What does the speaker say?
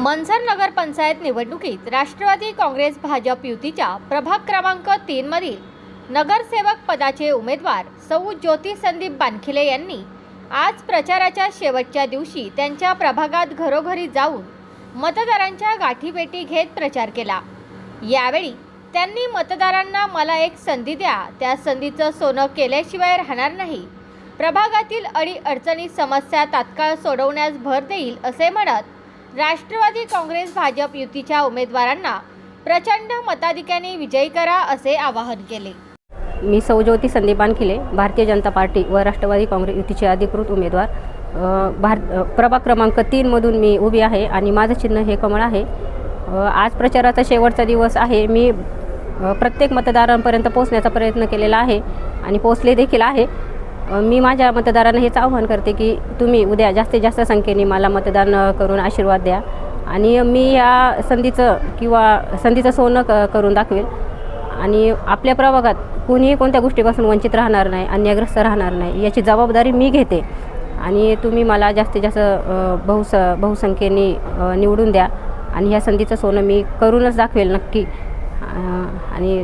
मनसर नगर पंचायत निवडणुकीत राष्ट्रवादी काँग्रेस भाजप युतीच्या प्रभाग क्रमांक तीन मधील नगरसेवक पदाचे उमेदवार सौ ज्योती संदीप बानखिले यांनी आज प्रचाराच्या शेवटच्या दिवशी त्यांच्या प्रभागात घरोघरी जाऊन मतदारांच्या गाठीभेटी घेत प्रचार केला. यावेळी त्यांनी मतदारांना मला एक संधी द्या त्या संधीचं सोनं केल्याशिवाय राहणार नाही. प्रभागातील अडी अडचणी समस्या तात्काळ सोडवण्यास भर देईल असे म्हणत राष्ट्रवादी काँग्रेस भाजप युतीच्या उमेदवारांना प्रचंड मताधिक्याने विजयी करा असे आवाहन केले. मी सौज्योती संदीपान बानखिले भारतीय जनता पार्टी व राष्ट्रवादी काँग्रेस युतीचे अधिकृत उमेदवार. भार प्रभाग क्रमांक तीनमधून मी उभी आहे आणि माझं चिन्ह हे कमळ आहे. आज प्रचाराचा शेवटचा दिवस आहे. मी प्रत्येक मतदारांपर्यंत पोहोचण्याचा प्रयत्न केलेला आहे आणि पोचले देखील आहे. मी माझ्या मतदारांना हेच आव्हान करते की तुम्ही उद्या जास्तीत जास्त संख्येने मला मतदान करून आशीर्वाद द्या. आणि मी या संधीचं किंवा संधीचं सोनं क करून दाखवेल. आणि आपल्या प्रभागात कोणीही कोणत्या गोष्टीपासून वंचित राहणार नाही अन्यग्रस्त राहणार नाही याची जबाबदारी मी घेते. आणि तुम्ही मला जास्तीत जास्त बहुस बहुसंख्येने निवडून द्या. आणि ह्या संधीचं सोनं मी करूनच दाखवेल नक्की. आणि